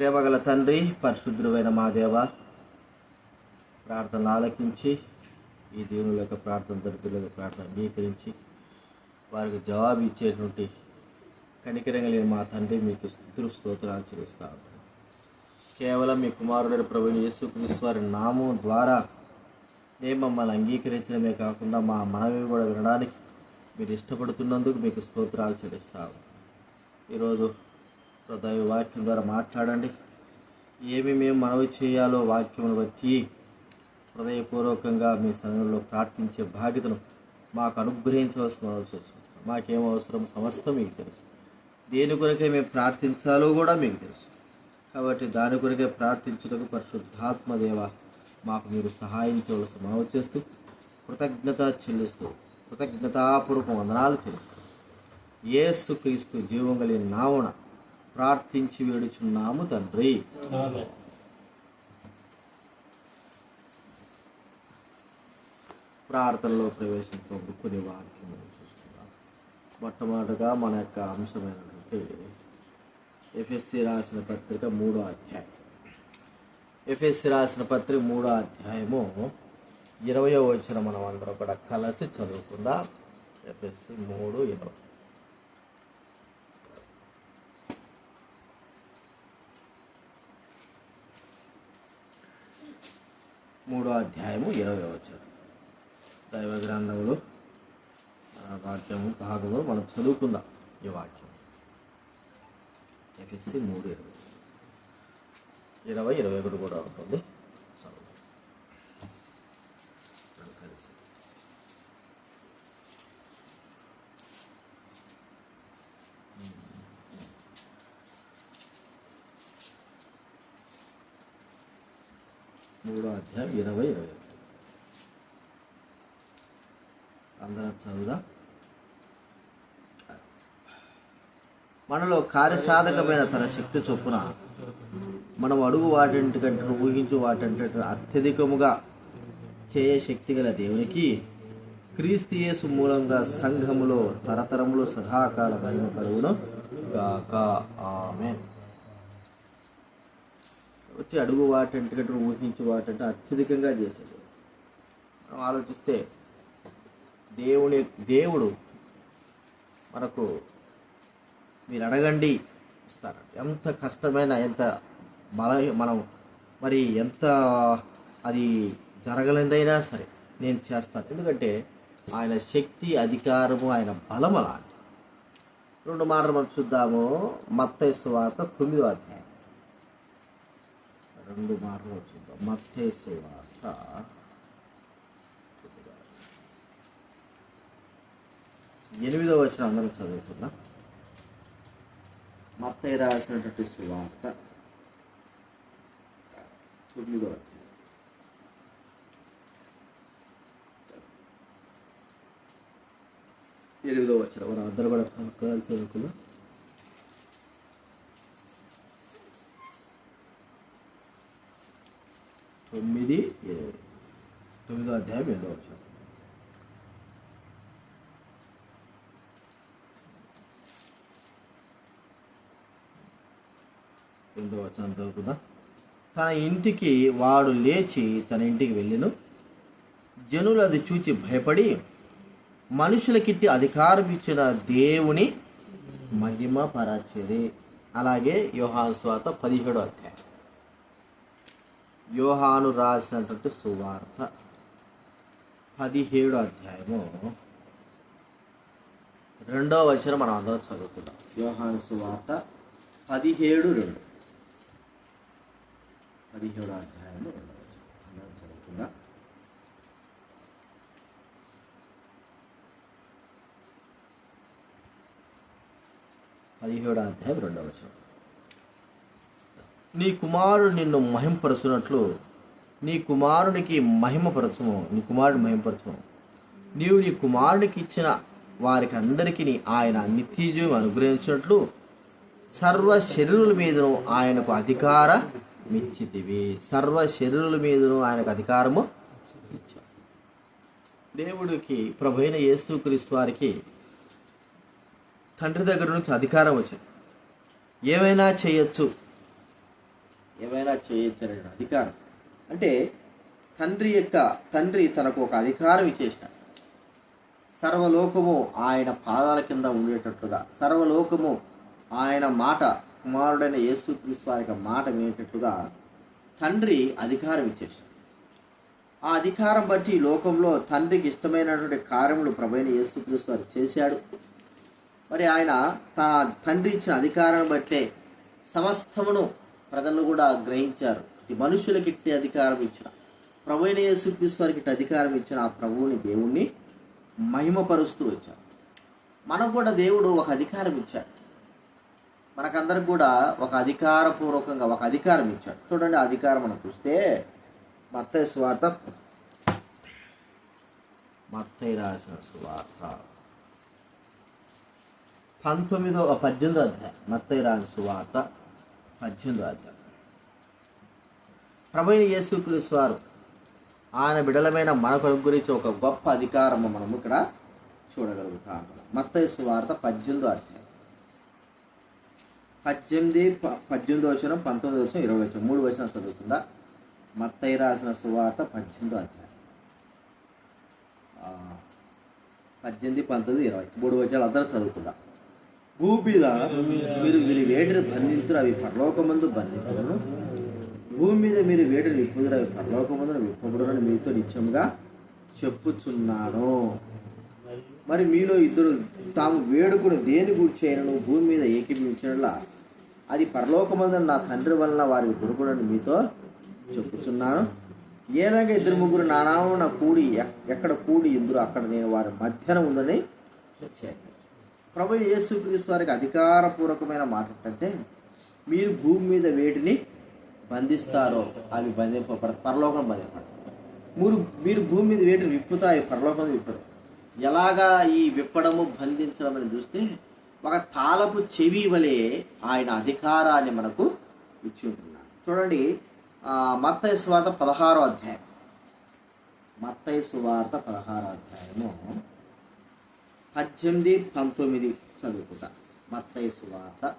ప్రేమగల తండ్రి పరిశుద్ధుడైన మా దేవ ప్రార్థనలు ఆలకించి ఈ దేవుని యొక్క ప్రార్థన తరపుల ప్రార్థన అంగీకరించి వారికి జవాబు ఇచ్చేటువంటి కనికరం లేని మా తండ్రి మీకు స్థుతులు స్తోత్రాలు చెల్లిస్తా కేవలం మీ కుమారుడైన ప్రభు యేసుక్రీస్తు వారి నామం ద్వారా నేను మమ్మల్ని అంగీకరించడమే కాకుండా మా మనవి కూడా వినడానికి మీరు ఇష్టపడుతున్నందుకు మీకు స్తోత్రాలు చెల్లిస్తాము ఈరోజు హృదయ వాక్యం ద్వారా మాట్లాడండి. ఏమి మేము మనవి చేయాలో వాక్యమును బట్టి హృదయపూర్వకంగా మీ సంఘంలో ప్రార్థించే బాధ్యతను మాకు అనుగ్రహించవలసిన మనవి చేస్తున్నాం మాకేం అవసరం సమస్తం మీకు తెలుసు. దేని కొరకే మేము ప్రార్థించాలో కూడా మీకు తెలుసు. కాబట్టి దాని కొరకే ప్రార్థించుటకు పరిశుద్ధాత్మదేవ మాకు మీరు సహాయించవలసి మనవి చేస్తూ కృతజ్ఞత చెల్లిస్తూ కృతజ్ఞతాపూర్వక వందనాలు చెల్లిస్తూ ఏసు క్రీస్తు జీవం కలిగిన నామున ప్రార్థించి వేడుచున్నాము తండ్రి. ప్రార్థనలో ప్రవేశించినప్పుడు కొన్ని వాక్యములు చూసుకుందాం మొట్టమొదటిగా మన యొక్క అంశమైనటువంటి ఎఫ్ఎస్సి రాసిన పత్రిక మూడో అధ్యాయం. ఎఫ్ఎస్సి రాసిన పత్రిక మూడో అధ్యాయము ఇరవయో వచ్చిన మనం అందరం కూడా కలిసి చదువుకుందాం. ఎఫ్ఎస్సి మూడు ఇరవై. మూడో అధ్యాయము ఇరవై వచ్చారు దైవ గ్రంథములు వాక్యము భాగము మనం చదువుకుందాం ఈ వాక్యం. ఎఫ్ఎస్సి మూడు ఇరవై. ఇరవై ఇరవై ఒకటి కూడా ఉంటుంది చదువు. మనం కలిసి. మూడో అధ్యాయం ఇరవై ఇరవై ఒకటి. అందరం చదువుదా. మనలో కార్యసాధకమైన తన శక్తి చొప్పున మనం అడుగు వాటింటికంటే ఊహించు వాటింటే అత్యధికముగా చేయ శక్తి గల దేవునికి క్రీస్తియేసు మూలంగా సంఘములో తరతరములు సదాకాల మహిమ కలుగును గాక. ఆమె వచ్చి అడుగు వాటంటి కంటే ఊహించు వాటంటే అత్యధికంగా చేశాడు మనం ఆలోచిస్తే దేవుని దేవుడు మనకు మీరు అడగండి ఇస్తారు ఎంత కష్టమైన ఎంత బల మనం మరి ఎంత అది జరగలేదైనా సరే నేను చేస్తాను. ఎందుకంటే ఆయన శక్తి అధికారము ఆయన బలం అలాంటి రెండు మాటలు మనం చూద్దాము. మత్తైసు వార్త తొమ్మిదో అధ్యాయం. రెండు మార్లు చూద్దాం మత్తైసు వార్త తొమ్మిదో ఎనిమిదో వచ్చిన అందరం చదువుకుందాం. మత్తయి రాసినటువంటి సువార్త తొమ్మిదో అధ్యాయం. ఎనిమిదో వచ్చిన మనం అందరూ కూడా చదువుకోవాలి చదువుకుందాం. తొమ్మిది ఏడు తొమ్మిదో అధ్యాయం ఎనిమిదో వచ్చాం ఎనిమిదో వచ్చిన చదువుకుందాం తన ఇంటికి వాడు లేచి తన ఇంటికి వెళ్ళిను. జనులు అది చూచి భయపడి మనుషులకిట్టి అధికారం ఇచ్చిన దేవుని మహిమ పరాచరి. అలాగే యోహాన్ స్వాత పదిహేడో అధ్యాయం. యోహాను రాసినటువంటి సువార్త పదిహేడు అధ్యాయము. రెండో వచనం మనం అందరం చదువుకుందాం. యోహాను సువార్త పదిహేడు రెండు. పదిహేడు అధ్యాయము రెండో వచనం. అందరం చదువుకుందాం. పదిహేడు అధ్యాయం రెండవ వచనం. నీ కుమారుడు నిన్ను మహింపరచునట్లు నీ కుమారునికి మహిమపరచుము నీ కుమారుడు మహిమపరచుము నీవు నీ కుమారునికి ఇచ్చిన వారికి అందరికీ ఆయన నిత్యజీవం అనుగ్రహించినట్లు సర్వ శరీరుల మీదను ఆయనకు అధికార మిచ్చితివి. సర్వ శరీరుల మీదను ఆయనకు అధికారము దేవుడికి ప్రభైన యేసుక్రీస్తు వారికి తండ్రి దగ్గర నుంచి అధికారం వచ్చింది. ఏమైనా చేయొచ్చు. ఏమైనా చేయొచ్చనే అధికారం. అంటే తండ్రి యొక్క తండ్రి తనకు ఒక అధికారం ఇచ్చేసినాడు సర్వలోకము ఆయన పాదాల కింద ఉండేటట్లుగా సర్వలోకము ఆయన మాట కుమారుడైన యేసుక్రీస్తు వారి యొక్క మాట వినేటట్లుగా తండ్రి అధికారం ఇచ్చేసాడు ఆ అధికారం బట్టి లోకంలో తండ్రికి ఇష్టమైనటువంటి కార్యములు ప్రభైన యేసుక్రీస్తు వారు చేశాడు. మరి ఆయన తా తండ్రి ఇచ్చిన అధికారాన్ని బట్టే సమస్తమును ప్రజలు కూడా గ్రహించారు. ఇది మనుషులకి ఇట్టి అధికారం ఇచ్చిన. ప్రభుైన యేసుక్రీస్తు వారికి అధికారం ఇచ్చిన ఆ ప్రభువుని దేవుణ్ణి మహిమపరుస్తూ వచ్చారు. మనకు కూడా దేవుడు ఒక అధికారం ఇచ్చాడు. మనకందరికి కూడా ఒక అధికారపూర్వకంగా ఒక అధికారం ఇచ్చాడు. చూడండి అధికారం మనం చూస్తే మత్తయ్య శువాత మత్తై రాసిన సువార్త. పంతొమ్మిదో పద్దెనిమిదో అధ్యాయం. మత్తయి రాసిన సువార్త. పద్దెనిమిదో అధ్యాయం. ప్రభుని యేసుక్రీస్తు వారు ఆయన బిడలమైన మన గురించి ఒక గొప్ప అధికారము మనము ఇక్కడ చూడగలుగుతా. ఉంటాం మత్తయి సువార్త పద్దెనిమిదో అధ్యాయం. పద్దెనిమిది ప- పద్దెనిమిదో వచ్చిన పంతొమ్మిది వచ్చిన ఇరవై వచ్చిన మూడు వచ్చిన చదువుతుందా మత్తయి రాసిన సువార్త పద్దెనిమిదో అధ్యాయం. పద్దెనిమిది పంతొమ్మిది ఇరవై. మూడు వచ్చాలు అందరూ చదువుతుందా భూమి మీద మీరు మీరు వేడిని బంధింతురు అవి పరలోకమందు బంధించబడును భూమి మీద మీరు వేడిని విప్పుదురు అవి పరలోకమందు విప్పబడునని మీతో నిత్యముగా చెప్పుచున్నాను. మరి మీలో ఇద్దరు తాము వేడుకుని దేని గుర్చేయను భూమి మీద ఏకీభవించడంలా అది పరలోకమందున నా తండ్రి వలన వారికి దొరకడని మీతో చెప్పుచున్నాను. ఏలాగా ఇద్దరు ముగ్గురు నా కూడి ఎక్కడ కూడి ఇద్దరు అక్కడ నేను వారి మధ్యన ఉందని చెప్పాను. ప్రభు యేసుక్రీస్తు వారికి అధికారపూర్వకమైన మాట ఏంటంటే మీరు భూమి మీద వేటిని బంధిస్తారో అవి బంధింప పరలోకం బంధింపడు మీరు మీరు భూమి మీద వేటిని విప్పుతాయి పరలోకం విప్పడు ఎలాగా ఈ విప్పడము బంధించడం అని చూస్తే ఒక తాళపు చెవి వలె ఆయన అధికారాన్ని మనకు ఇచ్చి ఉంటున్నాడు. చూడండి ఆ, మత్తయి సువార్త పదహారో అధ్యాయం మత్తయి సువార్త పదహారో అధ్యాయము. పద్దెనిమిది పంతొమ్మిది చదువుకుంటా. మత్తయ్య సువార్త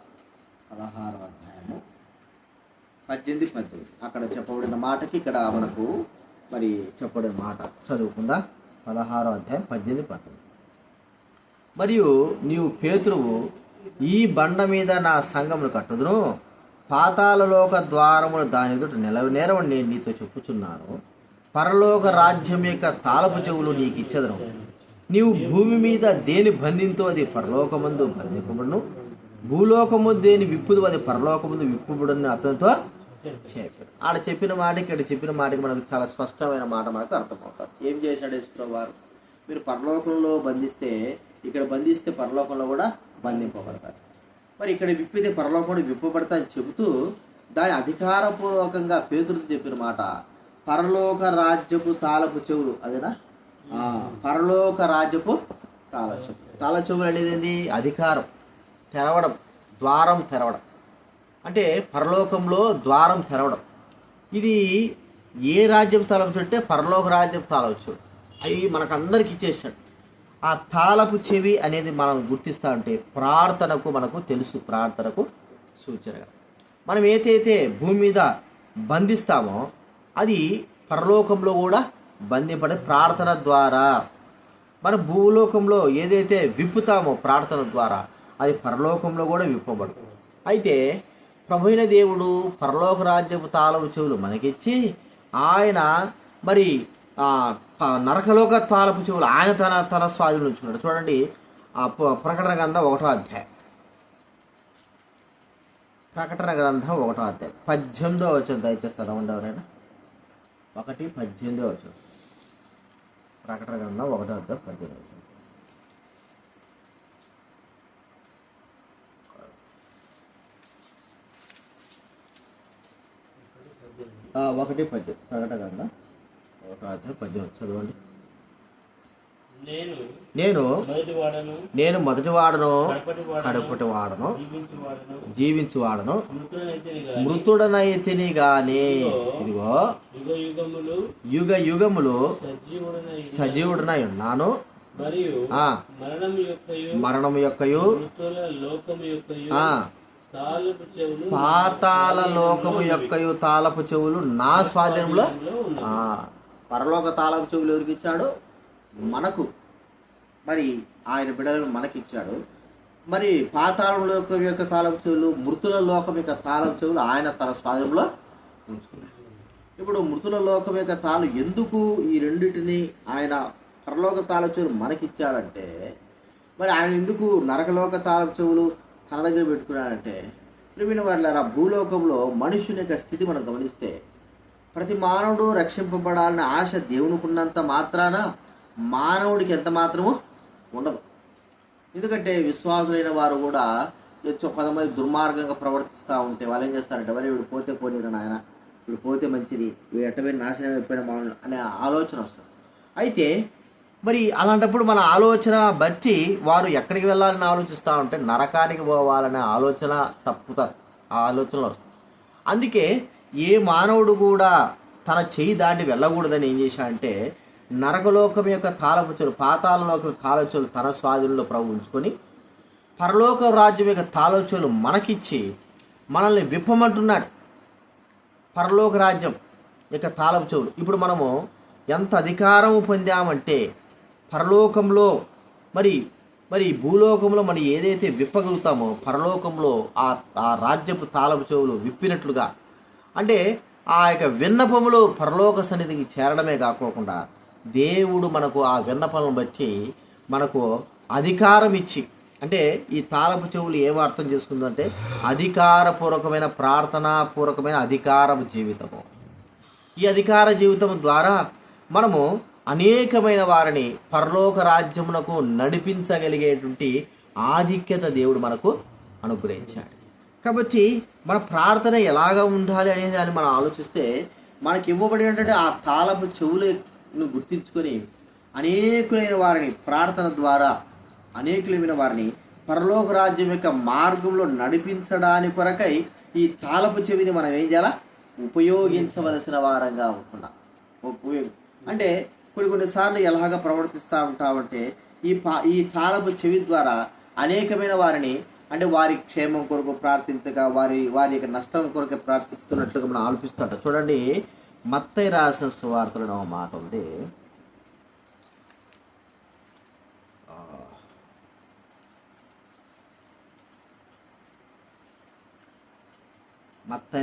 పదహారో అధ్యాయము. పద్దెనిమిది పంతొమ్మిది. అక్కడ చెప్పబడిన మాటకి ఇక్కడ మనకు మరి చెప్పబడిన మాట చదువుకుందా? పదహారో అధ్యాయం పద్దెనిమిది పంతొమ్మిది. మరియు నీవు పేతురువు ఈ బండ మీద నా సంఘమును కట్టుదును. పాతాలలోక ద్వారములు దాని ఎదుట నిలవ నేరమని నేను నీతో చెప్పుచున్నాను. పరలోక రాజ్యం యొక్క తాళపు చెవులు నీకు ఇచ్చెదను నీవు భూమి మీద దేని బంధింతో అది పరలోకమందు బంధింపబడును? భూలోకము దేని విప్పుదు అది పరలోకముందు విప్పుబడును అతనితో చెప్పాడు. ఆడ చెప్పిన మాటకి ఇక్కడ చెప్పిన మాటకి మనకు చాలా స్పష్టమైన మాట మనకు అర్థమవుతుంది. ఏం చేశాడు యేసుప్రభు వారు? మీరు పరలోకంలో బంధిస్తే ఇక్కడ బంధిస్తే పరలోకంలో కూడా బంధింపబడతారు. మరి ఇక్కడ విప్పితే పరలోకంలో విప్పబడతా అని చెబుతూ దాని అధికారపూర్వకంగా పేతురు చెప్పిన మాట పరలోక రాజ్యపు తాళపు చెవులు అదేనా? పరలోక రాజ్యపు తాళ చెవులు అనేది ఏంది అధికారం తెరవడం ద్వారం తెరవడం. అంటే పరలోకంలో ద్వారం తెరవడం. ఇది ఏ రాజ్యం తాళం అంటే పరలోక రాజ్యం తాళవచ్చు అవి మనకందరికి ఇచ్చేసాడు ఆ తాళపు చెవి అనేది మనం గుర్తిస్తా ఉంటే ప్రార్థనకు మనకు తెలుసు ప్రార్థనకు సూచనగా మనం ఏదైతే భూమి మీద బంధిస్తామో అది పరలోకంలో కూడా బంధింపడే ప్రార్థన ద్వారా. మన భూలోకంలో ఏదైతే విప్పుతామో ప్రార్థన ద్వారా అది పరలోకంలో కూడా విప్పబడుతుంది. అయితే ప్రభుైన దేవుడు పరలోక రాజ్యపు తాళపు చెవులు మనకిచ్చి ఆయన మరి నరకలోక తాళపు చెవులు ఆయన తన తన స్వాధీనం ఉంచుకున్నాడు. చూడండి ఆ ప- ప్రకటన గ్రంథం ఒకటో అధ్యాయం. ప్రకటన గ్రంథం ఒకటో అధ్యాయం. పద్దెనిమిదో వచ్చిన దయచేసి చదవండి ఎవరైనా. ఒకటి పద్దెనిమిదో వచ్చింది ప్రకటన గ్రంథం ఒకటో అధ్యాయం పద్దెనిమిది వచ్చిన ఒకటి పద్దెనిమిది ప్రకటన గ్రంథం. ఒకటో అధ్యాయం పద్దెనిమిది చదవండి. నేను నేను మొదటి వాడను నేను మొదటి వాడను కడపటి వాడను జీవించి వాడను మృతుడనైతిని గాని ఇదిగో యుగ యుగములు యుగ యుగములు సజీవుడనై ఉన్నాను. మరణం యొక్కయు మృతుల లోకము యొక్కయు ఆ. తాలపు చెవులు పాతాల లోకము యొక్కయు తాళపు చెవులు నా స్వాధీనంలో పరలోక తాళపు చెవులు ఎవరికి ఇచ్చాడు? మనకు మరి ఆయన బిడలను మనకిచ్చాడు. మరి పాతాళం లోకం యొక్క తాళపు చెవులు మృతుల లోకం యొక్క తాళపు చెవులు ఆయన తన స్వాధీనంలో ఉంచుకున్నాడు. ఇప్పుడు మృతుల లోకం యొక్క తాళం ఎందుకు ఈ రెండింటిని ఆయన పరలోక తాళ చెవులు మనకిచ్చాడంటే మరి ఆయన ఎందుకు నరకలోక తాళం చెవులు తన దగ్గర పెట్టుకున్నాడంటే ప్రిమిన వాళ్ళ భూలోకంలో మనుషుని యొక్క స్థితి మనం గమనిస్తే ప్రతి మానవుడు రక్షింపబడాలనే ఆశ దేవునికి ఉన్నంత మాత్రాన మానవుడికి ఎంత మాత్రము ఉండదు. ఎందుకంటే విశ్వాసులైన వారు కూడా కొంచెం కొంతమంది దుర్మార్గంగా ప్రవర్తిస్తూ ఉంటే వాళ్ళు ఏం చేస్తారంటే మరి వీడు పోతే పోనీరు నాయన వీడు పోతే మంచిది వీడు ఎట్టబడి నాశనం అయిపోయిన మానవుడు అనే ఆలోచన వస్తుంది. అయితే మరి అలాంటప్పుడు మన ఆలోచన బట్టి వారు ఎక్కడికి వెళ్ళాలని ఆలోచిస్తూ ఉంటే నరకానికి పోవాలనే ఆలోచన తప్పుతుంది. ఆ ఆలోచనలు వస్తుంది. అందుకే ఏ మానవుడు కూడా తన చేయి దాటి వెళ్ళకూడదని ఏం చేశాడంటే నరకలోకం యొక్క తాళపుచ్చులు పాతాళలోకం తాళచులు తన స్వాధీనంలో ప్రభు ఉంచుకొని పరలోక రాజ్యం యొక్క తాళచులు మనకిచ్చి మనల్ని విప్పమంటున్నాడు. పరలోక రాజ్యం యొక్క తాళపు చెవులు ఇప్పుడు మనము ఎంత అధికారం పొందామంటే పరలోకంలో మరి మరి భూలోకంలో మనం ఏదైతే విప్పగలుగుతామో పరలోకంలో ఆ ఆ రాజ్యపు తాళపు చెవులు విప్పినట్లుగా. అంటే ఆ యొక్క విన్నపములు పరలోక సన్నిధికి చేరడమే కాకోకుండా దేవుడు మనకు ఆ విన్నపములను బట్టి మనకు అధికారం ఇచ్చి అంటే ఈ తాళపు చెవులు ఏం అర్థం చేసుకుందంటే అధికారపూర్వకమైన ప్రార్థనాపూర్వకమైన అధికారం జీవితము. ఈ అధికార జీవితం ద్వారా మనము అనేకమైన వారిని పరలోక రాజ్యమునకు నడిపించగలిగేటువంటి ఆధిక్యత దేవుడు మనకు అనుగ్రహించాడు. కాబట్టి మన ప్రార్థన ఎలాగ ఉండాలి అనేది దాన్ని మనం ఆలోచిస్తే మనకి ఇవ్వబడినటువంటి ఆ తాళపు ను గుర్తించుకొని అనేకులైన వారిని ప్రార్థన ద్వారా అనేకులైన వారిని పరలోక రాజ్యం యొక్క మార్గంలో నడిపించడాని కొరకై ఈ తాళపు చెవిని మనం ఏం చేయాలా? ఉపయోగించవలసిన వారంగా ఉంటున్నాం ఉపయోగం. అంటే కొన్ని కొన్నిసార్లు ఎలాగ ప్రవర్తిస్తూ ఉంటామంటే ఈ పా ఈ తాళపు చెవి ద్వారా అనేకమైన వారిని అంటే వారి క్షేమం కొరకు ప్రార్థించగా వారి వారి యొక్క నష్టం కొరకు ప్రార్థిస్తున్నట్లుగా మనం ఆలోపిస్తుంటాం చూడండి మత్తై రాసిన సువార్తలను ఒక మాట ఉంది. ఆ,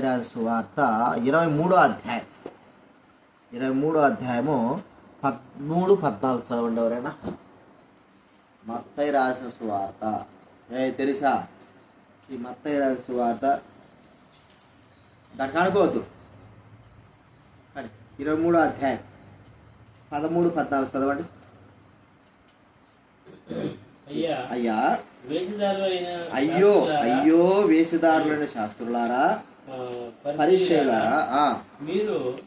రాసిన సువార్త ఇరవై మూడో అధ్యాయం. ఇరవై మూడో అధ్యాయము పదమూడు పద్నాలుగు చదవండి ఎవరైనా. మత్తై రాసిన సువార్త. ఏ తెలుసా? ఈ మత్తై రాసిన సువార్త దానికి అనుకోవద్దు. ఇరవై మూడో అధ్యాయం. పదమూడు పద్నాలుగు చదవండి. అయ్యా అయ్యా అయ్యో వేషధారులైన శాస్త్రులారా? పరిచయులారా? ఆ, మీరు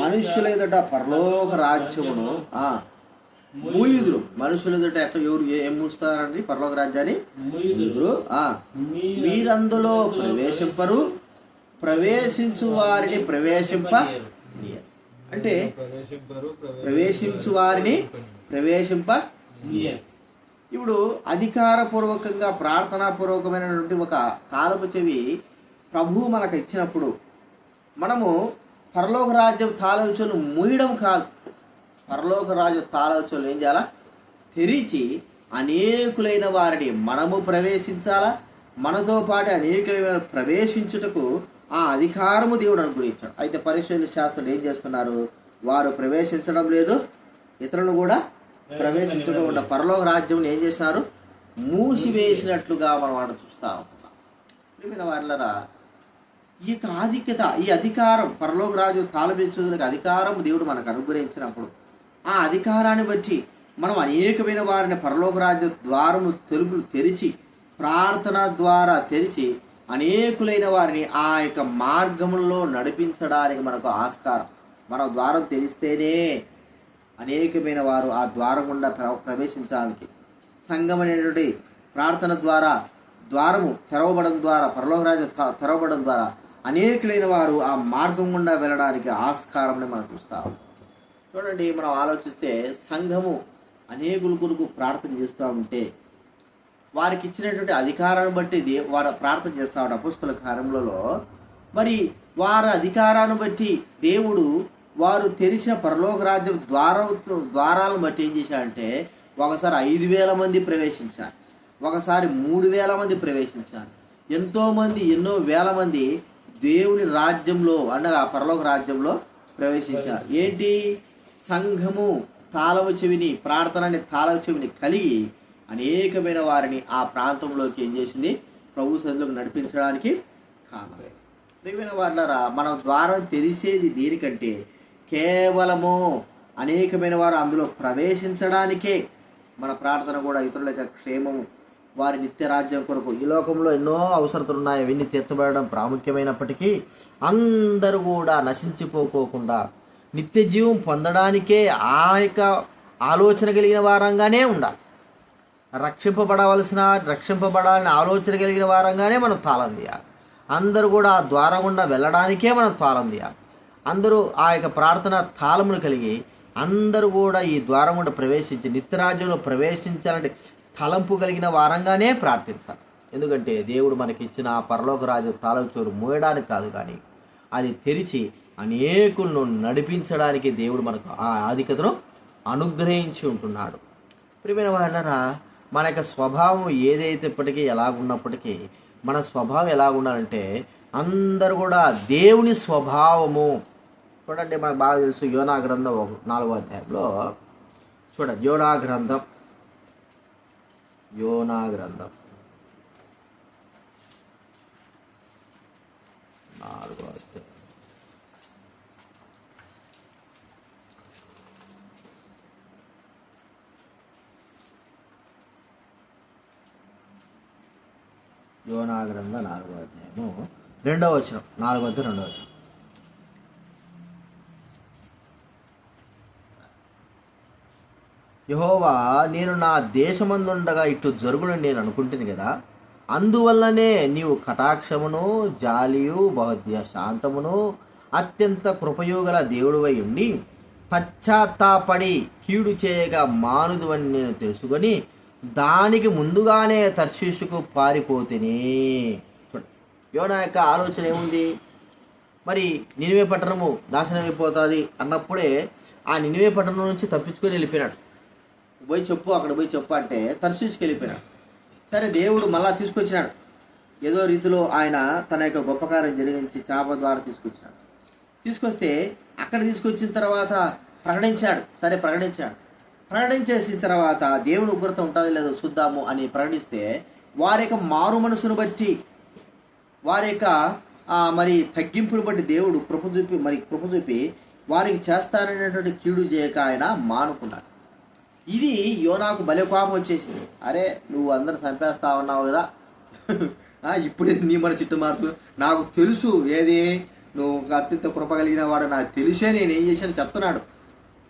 మనుషుల ఎదుట పరలోక రాజ్యమును ఆ. మూయుదురు. మనుషుల ఎదుట ఎట్లా ఎవరు ఏ- మూస్తారండి? పరలోక రాజ్యాన్ని? ముయుదురు. మీరందులో ప్రవేశింపరు? ప్రవేశించు వారిని ప్రవేశింప అంటే ప్రవేశించు వారిని ప్రవేశింప. ఇప్పుడు అధికారపూర్వకంగా ప్రార్థనాపూర్వకమైనటువంటి ఒక తాళపు చెవి ప్రభువు మనకు ఇచ్చినప్పుడు మనము పరలోక రాజ్యం తాళవుచోలు మూయడం కాదు. పరలోక రాజ్యం తాళవుచోలు ఏం చేయాలా? తెరిచి అనేకులైన వారిని మనము ప్రవేశించాలా? మనతో పాటు అనేకమైన ప్రవేశించుటకు ఆ అధికారము దేవుడు అనుగ్రహించాడు. అయితే పరిశీలన శాస్త్రులు ఏం చేస్తున్నారు? వారు ప్రవేశించడం లేదు. ఇతరులను కూడా ప్రవేశించడం ప్రవేశించకుండా పరలోక రాజ్యం ఏం చేశారు? మూసివేసినట్లుగా మనం ఆడ చూస్తా ఉంటున్నాం ప్రియమైన ఈ యొక్క ఆధిక్యత ఈ అధికారం పరలోక రాజు తాళపించుదలకు అధికారం దేవుడు మనకు అనుగ్రహించినప్పుడు ఆ అధికారాన్ని బట్టి మనం అనేకమైన వారిని పరలోక రాజ్య ద్వారము తెలుపులు తెరిచి ప్రార్థన ద్వారా తెరిచి అనేకులైన వారిని ఆ యొక్క మార్గంలో నడిపించడానికి మనకు ఆస్కారం. మన ద్వారం తెలిస్తేనే అనేకమైన వారు ఆ ద్వారం గుండా ప్రవేశించడానికి. సంఘం అనేటువంటి ప్రార్థన ద్వారా ద్వారము తెరవబడం ద్వారా పరలోకరాజు త- తెరవబడం ద్వారా అనేకులైన వారు ఆ మార్గం గుండా వెళ్ళడానికి ఆస్కారంని మనం చూస్తాము చూడండి మనం ఆలోచిస్తే సంఘము అనేకుల కొరకు ప్రార్థన చేస్తూ ఉంటే వారికి ఇచ్చినటువంటి అధికారాన్ని బట్టి వారు ప్రార్థన చేస్తా ఉంటారు అపుస్తుల కార్యములలో. మరి వారి అధికారాన్ని బట్టి దేవుడు వారు తెరిచిన పరలోక రాజ్యం ద్వార ద్వారాలను బట్టి ఏం చేశాడంటే ఒకసారి ఐదు వేల మంది ప్రవేశించారు. ఒకసారి మూడు వేల మంది ప్రవేశించారు. ఎంతోమంది ఎన్నో వేల మంది దేవుని రాజ్యంలో అనగా పరలోక రాజ్యంలో ప్రవేశించారు. ఏంటి? సంఘము తాళవ చెవిని ప్రార్థన అనే తాళవ చెవిని కలిగి అనేకమైన వారిని ఆ ప్రాంతంలోకి ఏం చేసింది? ప్రభు సదులకు నడిపించడానికి కారణం ప్రియమైన వాళ్ళరా మనం ద్వారం తెలిసేది దేనికంటే కేవలము అనేకమైన వారు అందులో ప్రవేశించడానికే మన ప్రార్థన కూడా ఇతరుల యొక్క క్షేమము వారి నిత్య రాజ్యం కొరకు. ఈ లోకంలో ఎన్నో అవసరతలు ఉన్నాయి అవన్నీ తీర్చబడడం ప్రాముఖ్యమైనప్పటికీ అందరూ కూడా నశించిపోకోకుండా నిత్య జీవం పొందడానికే ఆ యొక్క ఆలోచన కలిగిన వారంగానే ఉండాలి. రక్షింపబడవలసిన రక్షింపబడాలని ఆలోచన కలిగిన వారంగానే మనం తాళం తీయాలి. అందరూ కూడా ఆ ద్వారం గుండా వెళ్ళడానికే మనం తాళం తీయాలి. అందరూ ఆ యొక్క ప్రార్థన తాళమును కలిగి అందరూ కూడా ఈ ద్వారం గుండా ప్రవేశించి నిత్యరాజ్యంలో ప్రవేశించాలంటే తలంపు కలిగిన వారంగానే ప్రార్థించాలి. ఎందుకంటే దేవుడు మనకి ఇచ్చిన ఆ పరలోక రాజు తాళం చోరు మోయడానికి కాదు కానీ అది తెరిచి అనేకులను నడిపించడానికి దేవుడు మనకు ఆ ఆధిక్యతను అనుగ్రహించి ఉంటున్నాడు. ప్రియమైన వాళ్ళరా మన యొక్క స్వభావం ఏదైతే ఇప్పటికీ ఎలాగున్నప్పటికీ మన స్వభావం ఎలాగుండాలంటే అందరు కూడా దేవుని స్వభావము. చూడండి మనకు బాగా తెలుసు యోనా గ్రంథం ఒక నాలుగో అధ్యాయంలో. చూడండి యోనా గ్రంథం. యోనా గ్రంథం. నాలుగో అధ్యాయం. యోనాగ్రంథ నాలుగో అధ్యాయము. రెండవ వచనం. నాలుగో అధ్యాయం రెండవ వచనం. యహోవా నేను నా దేశమందుండగా ఇటు జరుగునని నేను అనుకుంటుంది కదా అందువల్లనే నీవు కటాక్షమును జాలియు బహుద్య శాంతమును అత్యంత కృపయోగల దేవుడువై ఉండి పశ్చాత్తాపడి కీడు చేయగా మానుదువని నేను తెలుసుకొని దానికి ముందుగానే తర్శీసుకు పారిపోతేనే. యోనా యొక్క ఆలోచన ఏముంది? మరి నినివే పట్టణము నాశనమైపోతుంది అన్నప్పుడే ఆ నినివే పట్టణం నుంచి తప్పించుకొని వెళ్ళిపోయినాడు. పోయి చెప్పు అక్కడ పోయి చెప్పు అంటే తర్శీసుకు వెళ్ళిపోయినాడు. సరే దేవుడు మళ్ళా తీసుకొచ్చినాడు. ఏదో రీతిలో ఆయన తన యొక్క గొప్ప కార్యం జరిగించి చేప ద్వారా తీసుకొచ్చినాడు. తీసుకొస్తే అక్కడ తీసుకొచ్చిన తర్వాత ప్రకటించాడు. సరే ప్రకటించాడు. ప్రకటించేసిన తర్వాత దేవుని ఉగ్రత ఉంటుందో లేదో చూద్దాము అని ప్రకటిస్తే వారి యొక్క మారు మనసును బట్టి వారి యొక్క మరి తగ్గింపును బట్టి దేవుడు కృప చూపి మరి కృప చూపి వారికి చేస్తాననేటువంటి కీడు చేయక ఆయన మానుకున్నాడు. ఇది యోనాకు భలే కోపం వచ్చేసింది. అరే నువ్వు అందరు చంపేస్తా ఉన్నావు కదా. ఇప్పుడు నీ మన చిట్టు మార్చు నాకు తెలుసు ఏది. నువ్వు ఒక అత్యంత కృప కలిగిన వాడు. నాకు తెలిసే నేను ఏం చేశాను చెప్తున్నాడు.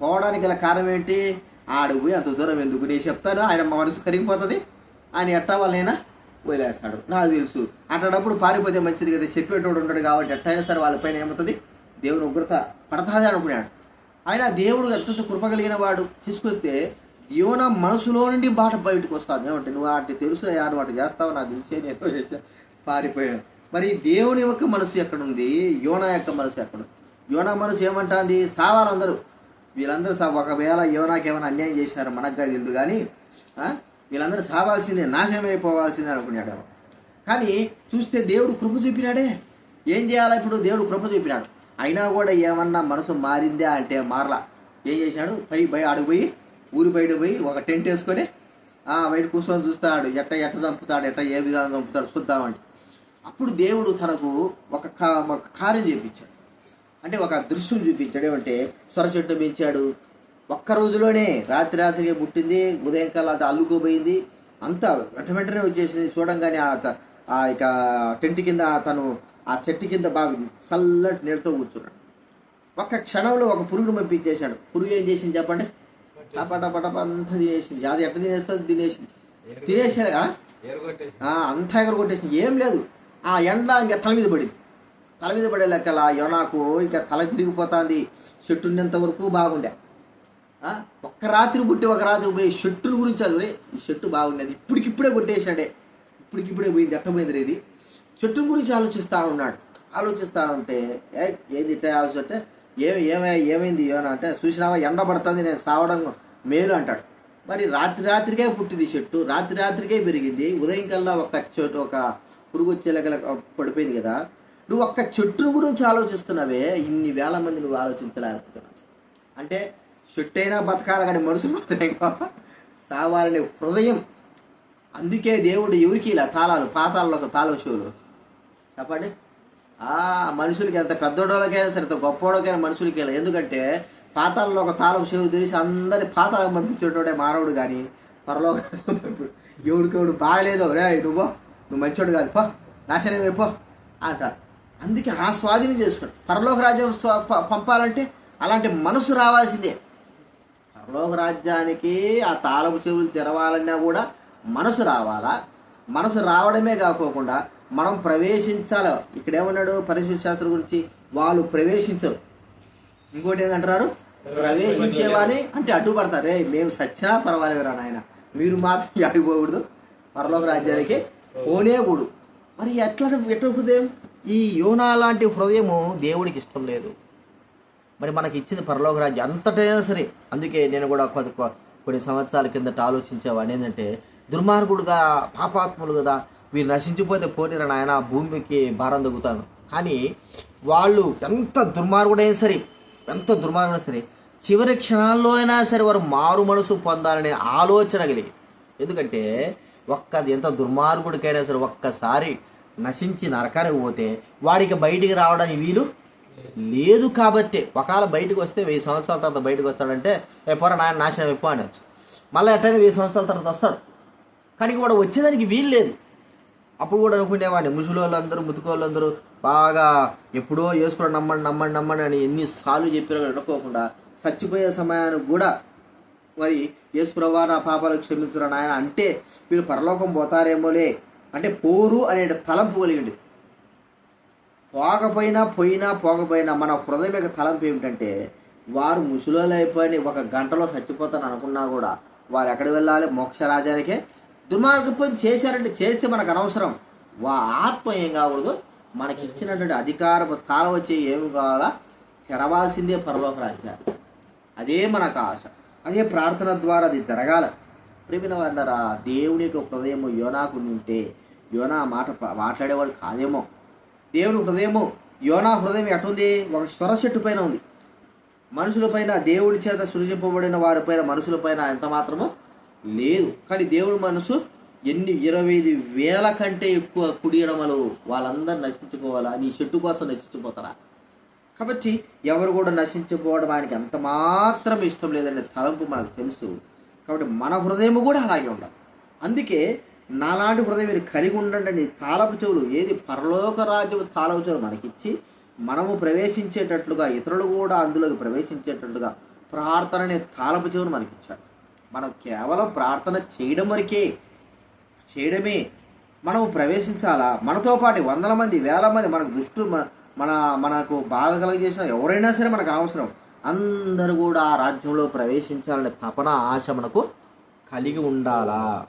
పోవడానికి గల కారణం ఏంటి? ఆడు పోయి అంత దూరం ఎందుకు? నేను చెప్తాను? ఆయన మనసు కరిగిపోతుంది. అని ఎట్టా వాళ్ళైనా వదిలేస్తాడు. నాకు తెలుసు. అట్లాడప్పుడు పారిపోతే మంచిది కదా. చెప్పేటోడు ఉంటాడు కాబట్టి ఎట్టయినా సరే వాళ్ళపైన ఏమవుతుంది? దేవుని ఉగ్రత పడతాది అనుకున్నాడు. ఆయన దేవుడు అత్యంత కృప కలిగిన వాడు. తీసుకొస్తే యోన మనసులో నుండి బాట బయటకు వస్తాను ఏమంటే నువ్వు వాటి తెలుసు యారు వాటి చేస్తావు నాకు తెలిసే నేను చేశా పారిపోయాను. మరి దేవుని యొక్క మనసు ఎక్కడుంది? యోన యొక్క మనసు ఎక్కడ? యోన మనసు ఏమంటాంది? సావాలందరూ వీళ్ళందరూ సా ఒకవేళ యోనాకి ఏమైనా అన్యాయం చేసినారు మనకు తెలియదు కానీ వీళ్ళందరూ సావాల్సిందే నాశనం అయిపోవాల్సిందే అనుకున్నాడు కానీ చూస్తే దేవుడు కృప చూపినాడే. ఏం చేయాలా ఇప్పుడు? దేవుడు కృప చూపినాడు. అయినా కూడా ఏమన్నా మనసు మారిందే అంటే మారలా. ఏం చేశాడు? పై బయ అడుగు ఊరి బయట పోయి ఒక టెంట్ వేసుకొని బయట కూర్చొని చూస్తాడు. ఎట్ట ఎట్ట చంపుతాడు ఎట్ట ఏ విధంగా చంపుతాడు చూద్దామంటే. అప్పుడు దేవుడు తనకు ఒక కా- ఒక కార్యం చేపించాడు. అంటే ఒక దృశ్యం చూపించాడు. ఏమంటే సొర చెట్టు పెంచాడు. ఒక్క రోజులోనే రాత్రి రాత్రిగా పుట్టింది. ఉదయం కల్లా అది అల్లుకోపోయింది. అంతా వెంట వెంటనే వచ్చేసింది. చూడంగానే ఆ ఇక టెంట్ కింద తను ఆ చెట్టు కింద బాగా చల్లటి నీళ్ళతో కూర్చున్నాడు. ఒక్క క్షణంలో ఒక పురుగును పంపించేశాడు. పురుగు ఏం చేసింది చెప్పండి? టప టప టప అంతా తినేసింది. అది ఎట్ట తినేస్తుంది? తినేసింది. తినేసారు ఆ, అంతా ఎగర కొట్టేసింది ఏం లేదు. ఆ ఎండ ఇంకా తల మీద పడింది. తల మీద పడే లెక్కల యోనాకు ఇంకా తల తిరిగిపోతుంది. చెట్టు ఉన్నంత వరకు బాగుండే. ఒక్క రాత్రి పుట్టి ఒక రాత్రి పోయి షెట్టుల గురించి చదువు. ఈ షెట్టు బాగుండేది. ఇప్పటికిప్పుడే కొట్టేసాడే ఇప్పటికిప్పుడే పోయింది. ఎట్టమైంది ఇది చెట్టు గురించి ఆలోచిస్తూ ఉన్నాడు. ఆలోచిస్తూ ఉంటే ఏ ఏంది ఇట్లా ఆలోచిస్తే ఏమి ఏమై ఏమైంది ఏమైనా అంటే చూసినావా ఎండ పడుతుంది నేను సావడం మేలు అంటాడు. మరి రాత్రి రాత్రికే పుట్టింది చెట్టు రాత్రి రాత్రికే పెరిగింది. ఉదయం కల్లా ఒక చెట్టు ఒక పురుగు వచ్చేలాగా పడిపోయింది కదా. నువ్వు ఒక్క చెట్టు గురించి ఆలోచిస్తున్నావే? ఇన్ని వేల మంది నువ్వు ఆలోచించలేకపోతున్నావు. అంటే చెట్టు అయినా బతకాలి కానీ మనుషులు మాత్రమే సావాలనే హృదయం. అందుకే దేవుడు ఎవరికి ఇలా తాళాలు పాతాలలో ఒక తాళం షోలు చెప్పండి. ఆ మనుషులకి ఎంత పెద్దోడోళ్ళకైనా సరే ఎంత మనుషులకి ఇలా. ఎందుకంటే పాతాలలో ఒక తాళం చెవు తెలిసి అందరిని పాతాలకు పంపించేటోడే మానవుడు కానీ పరలోక ఎవడికెవడు బాగలేదో. రే నువ్వు నువ్వు మంచోడు కాదు. పో. నాశనం పో. అంటారు. అందుకే ఆ స్వాధీనం చేసుకోండి పరలోక రాజ్యం ప- పంపాలంటే అలాంటి మనసు రావాల్సిందే. పరలోక రాజ్యానికి ఆ తాళపు చెవులు తెరవాలన్నా కూడా మనసు రావాలా? మనసు రావడమే కాకోకుండా మనం ప్రవేశించాలి? ఇక్కడేమన్నాడు పరిశుద్ధ శాస్త్రం గురించి? వాళ్ళు ప్రవేశించరు. ఇంకోటి ఏంటంటారు ప్రవేశించేవాని అంటే అడ్డుపడతారు రే మేము సచ్చినా పర్వాలేదురా నాయన. మీరు మాత్రం అడిగిపోకూడదు పరలోక రాజ్యానికి పోనేకూడదు. మరి ఎట్లా ఎట్లా హృదయం? ఈ యోనా లాంటి హృదయము దేవుడికి ఇష్టం లేదు. మరి మనకి ఇచ్చిన పరలోకరాజ్యం అంతటైనా సరే అందుకే నేను కూడా కొద్ది కొన్ని సంవత్సరాల కిందట ఆలోచించేవాడిని ఏంటంటే దుర్మార్గుడుగా పాపాత్ములు కదా వీరు నశించిపోతే పోనీరా నాయన భూమికి భారం తగ్గుతాను. కానీ వాళ్ళు ఎంత దుర్మార్గుడైనా సరే ఎంత దుర్మార్గుడైనా సరే చివరి క్షణాల్లో అయినా సరే వారు మారు మనసు పొందాలనే ఆలోచన కలిగి. ఎందుకంటే ఒక్క ఎంత దుర్మార్గుడికైనా సరే ఒక్కసారి నశించి నరకానికి పోతే వాడికి బయటికి రావడానికి వీలు లేదు కాబట్టి. ఒకవేళ బయటకు వస్తే వెయ్యి సంవత్సరాల తర్వాత బయటకు వస్తాడంటే ఏ పొర నాయన నాశనం ఎక్కువ అనొచ్చు. మళ్ళీ ఎట్టయినా వెయ్యి సంవత్సరాల తర్వాత వస్తాడు. కానీ వాడు వచ్చేదానికి వీలు లేదు. అప్పుడు కూడా అనుకునేవాడిని ముసలి వాళ్ళందరూ వాళ్ళందరూ బాగా ఎప్పుడో వేసుకోవడం నమ్మండి నమ్మండి నమ్మండి అని ఎన్నిసార్లు చెప్పినా అనుకోకుండా చచ్చిపోయే సమయానికి కూడా మరి యేసుప్రభా నా పాపాలు క్షమించురా నాయన అంటే వీళ్ళు పరలోకం పోతారేమోలే. అంటే పోరు అనే తలంపు కలిగిండు పోకపోయినా పోయినా పోకపోయినా మన హృదయం యొక్క తలంపు ఏమిటంటే వారు ముసలోళ్ళు అయిపోయి ఒక గంటలో చచ్చిపోతాను అనుకున్నా కూడా వారు ఎక్కడికి వెళ్ళాలి? మోక్షరాజానికే దుర్మార్గ పని చేశారంటే చేస్తే మనకు అనవసరం. వా ఆత్మ ఏం కాకూడదు? మనకి ఇచ్చినటువంటి అధికారం తాళ వచ్చి ఏమి కావాలా? తెరవాల్సిందే పరలోక రాజ్యాన్ని. అదే మనకు ఆశ. అదే ప్రార్థన ద్వారా అది జరగాలి. ప్రేమిన వారినరా దేవుని యొక్క హృదయము యోనాకు ఉంటే యోనా మాట మాట్లాడేవాడు కాదేమో. దేవుని హృదయము యోనా హృదయం ఎటుంది ఒక స్వర చెట్టు పైన ఉంది. మనుషులపైన దేవుడి చేత సృజింపబడిన వారిపైన మనుషులపైన ఎంత మాత్రమో లేదు. కానీ దేవుడి మనసు ఎన్ని ఇరవై ఐదు వేల కంటే ఎక్కువ కుడియడమలు వాళ్ళందరూ నశించుకోవాలా? నీ చెట్టు కోసం నశించిపోతారా? కాబట్టి ఎవరు కూడా నశించిపోవడం ఆయనకి ఎంత మాత్రం ఇష్టం లేదనే తలంపు మనకు తెలుసు. కాబట్టి మన హృదయం కూడా అలాగే ఉండాలి. అందుకే నాలాంటి హృదయం మీరు కలిగి ఉండండి. తాళపు చెవులు ఏది పరలోక రాజ్యం తాళపు చెవులు మనకిచ్చి మనము ప్రవేశించేటట్లుగా ఇతరులు కూడా అందులోకి ప్రవేశించేటట్లుగా ప్రార్థన అనే తాళపు చెవును మనకిచ్చాడు. మనం కేవలం ప్రార్థన చేయడం వరకే చేయడమే. మనము ప్రవేశించాలా? మనతో పాటు వందల మంది వేల మంది మనకు దుష్టు మన మన మనకు బాధ కలగజేసిన ఎవరైనా సరే మనకు అవసరం అందరూ కూడా ఆ రాజ్యంలో ప్రవేశించాలనే తపన ఆశ మనకు కలిగి ఉండాలా?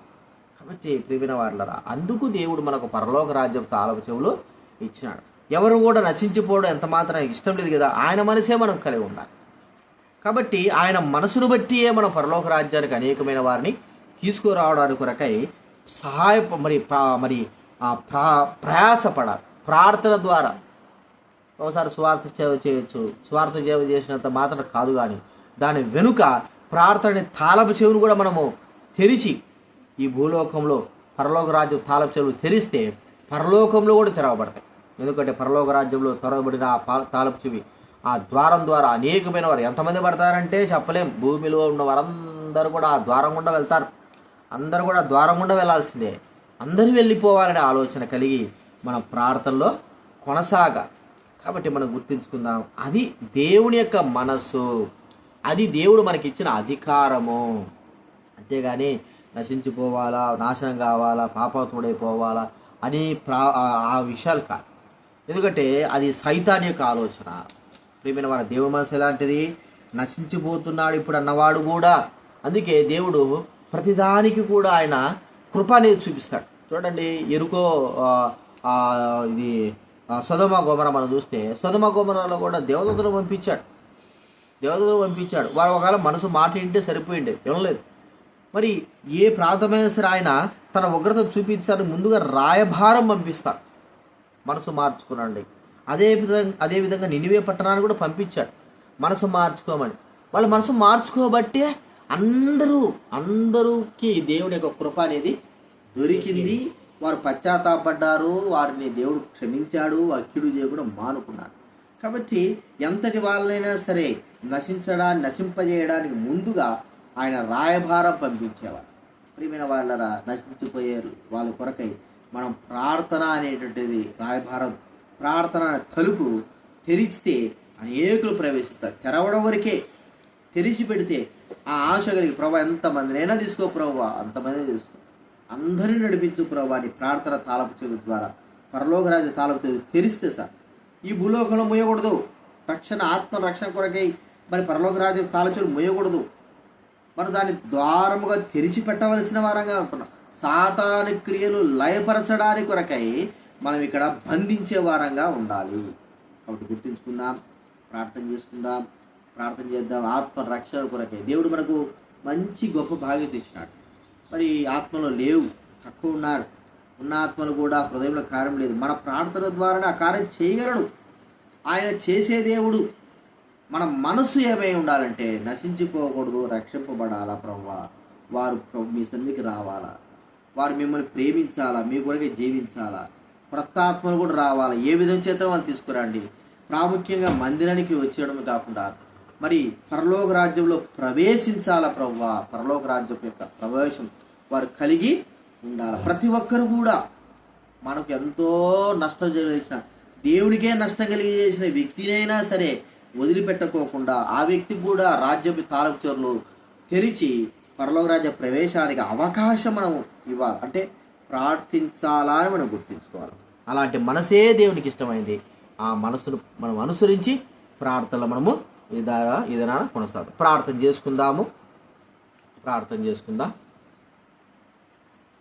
కాబట్టి ప్రియమైన వాళ్ళరా అందుకు దేవుడు మనకు పరలోక రాజ్యం తాలపు చెవులు ఇచ్చినాడు. ఎవరు కూడా రచించిపోవడం ఎంత మాత్రం ఇష్టం లేదు కదా ఆయన మనసే మనం కలిగి ఉండాలి. కాబట్టి ఆయన మనసును బట్టియే మన పరలోక రాజ్యానికి అనేకమైన వారిని తీసుకురావడానికి కొరకై సహాయ మరి ప్రా- మరి ప్రా ప్రయాసపడాలి. ప్రార్థన ద్వారా ఒకసారి స్వార్థ సేవ చేయొచ్చు స్వార్థ సేవ చేసినంత మాత్రం కాదు కానీ దాని వెనుక ప్రార్థన తాళపు చెవును కూడా మనము తెరిచి ఈ భూలోకంలో పరలోక రాజ్యం తాళపు చెవులు తెరిస్తే పరలోకంలో కూడా తెరవబడతాయి. ఎందుకంటే పరలోక రాజ్యంలో తెరవబడిన ఆ తాళపు చెవి ఆ ద్వారం ద్వారా అనేకమైన వారు ఎంతమంది పడతారంటే చెప్పలేం. భూమిలో ఉన్న వారందరూ కూడా ఆ ద్వారం గుండా వెళ్తారు. అందరూ కూడా ద్వారం గుండా వెళ్ళాల్సిందే అందరూ వెళ్ళిపోవాలనే ఆలోచన కలిగి మన ప్రార్థనలో కొనసాగ కాబట్టి మనం గుర్తుంచుకుందాం. అది దేవుని యొక్క మనస్సు. అది దేవుడు మనకిచ్చిన అధికారము. అంతేగాని నశించిపోవాలా నాశనం కావాలా పాపాత్ముడైపోవాలా అని ప్రా ఆ- విషయాలు కాదు. ఎందుకంటే అది సైతాన్ యొక్క ఆలోచన. ప్రియమైన మన దేవుడి మనసు ఎలాంటిది? నశించిపోతున్నాడు ఇప్పుడు అన్నవాడు కూడా. అందుకే దేవుడు ప్రతిదానికి కూడా ఆయన కృప అనేది చూపిస్తాడు. చూడండి ఎరుకో ఇది సొదమ గోమర మనం చూస్తే సొదమ గోమరలో కూడా దేవదూతలు పంపించాడు. దేవదూతలు పంపించాడు. వారు ఒకవేళ మనసు మాట వింటే సరిపోయిండే. వినలేదు. మరి ఏ ప్రాంతమైన సరే ఆయన తన ఉగ్రత చూపించాలని ముందుగా రాయభారం పంపిస్తాడు. మనసు మార్చుకునండి. అదే విధంగా అదే విధంగా నినివే పట్టణాన్ని కూడా పంపించాడు. మనసు మార్చుకోమని. వాళ్ళ మనసు మార్చుకోబట్టే అందరూ అందరికీ దేవుని యొక్క కృప అనేది దొరికింది. వారు పశ్చాత్తాపడ్డారు వారిని దేవుడు క్షమించాడు అక్కిడు చేయకుండా మానుకున్నాడు కాబట్టి ఎంతటి వాళ్ళైనా సరే నశించడానికి నశింపజేయడానికి ముందుగా ఆయన రాయభారం పంపించేవారు. ప్రియమైన వాళ్ళరా నశించిపోయారు వాళ్ళ కొరకై మనం ప్రార్థన అనేటువంటిది రాయభారం ప్రార్థన అనే తలుపు తెరిచితే అనేకులు ప్రవేశిస్తారు. తెరవడం వరకే తెరిచి పెడితే ఆ ఆశ కలిగి ప్రభా ఎంతమందినైనా తీసుకో ప్రభా అంతమంది తీసుకో. అందరిని నడిపించు ప్రభా అని ప్రార్థన తాలపు చెవి ద్వారా పరలోకరాజు తాలపు చెవి తెరిస్తే సార్. ఈ భూలోకంలో మోయకూడదు. రక్షణ ఆత్మ రక్షణ కొరకై మరి పరలోకరాజు తాలచూరు మోయకూడదు. మనం దాన్ని ద్వారముగా తెరిచి పెట్టవలసిన వారంగా ఉంటున్నాం. సాతాని క్రియలు లయపరచడానికి కొరకై మనం ఇక్కడ బంధించే వారంగా ఉండాలి. కాబట్టి గుర్తుంచుకుందాం ప్రార్థన చేసుకుందాం ప్రార్థన చేద్దాం. ఆత్మ రక్షణ కొరకై దేవుడు మనకు మంచి గొప్ప భాగ్యత ఇచ్చినాడు మరి ఆత్మలో లేవు తక్కువ ఉన్నారు. ఉన్న ఆత్మలు కూడా హృదయంలో కార్యం లేదు. మన ప్రార్థన ద్వారానే ఆ కార్యం చేయగలడు. ఆయన చేసే దేవుడు. మన మనసు ఏమై ఉండాలంటే నశించుకోకూడదు రక్షింపబడాలా ప్రవ్వా? వారు మీ సన్నిధికి రావాలా? వారు మిమ్మల్ని ప్రేమించాలా? మీ కొరకే జీవించాలా? ప్రత్తాత్మలు ఆత్మలు కూడా రావాలా? ఏ విధం చేత వాళ్ళు తీసుకురండి. ప్రాముఖ్యంగా మందిరానికి వచ్చేయడం కాకుండా మరి పరలోక రాజ్యంలో ప్రవేశించాలా ప్రవ్వా? పరలోక రాజ్యం యొక్క ప్రవేశం వారు కలిగి ఉండాలి. ప్రతి ఒక్కరు కూడా మనకు ఎంతో నష్టం చేసిన దేవుడికే నష్టం కలిగజేసిన వ్యక్తినైనా సరే వదిలిపెట్టుకోకుండా ఆ వ్యక్తి కూడా రాజ్యపు తాలపు చోర్లు తెరిచి పరలోకరాజ్య ప్రవేశానికి అవకాశం మనం ఇవ్వాలి. అంటే ప్రార్థించాలా అని మనం గుర్తించుకోవాలి. అలాంటి మనసే దేవునికి ఇష్టమైంది. ఆ మనసును మనం అనుసరించి ప్రార్థనలు మనము ఇదా ఇదనా కొనసాగుతాం. ప్రార్థన చేసుకుందాము. ప్రార్థన చేసుకుందాం.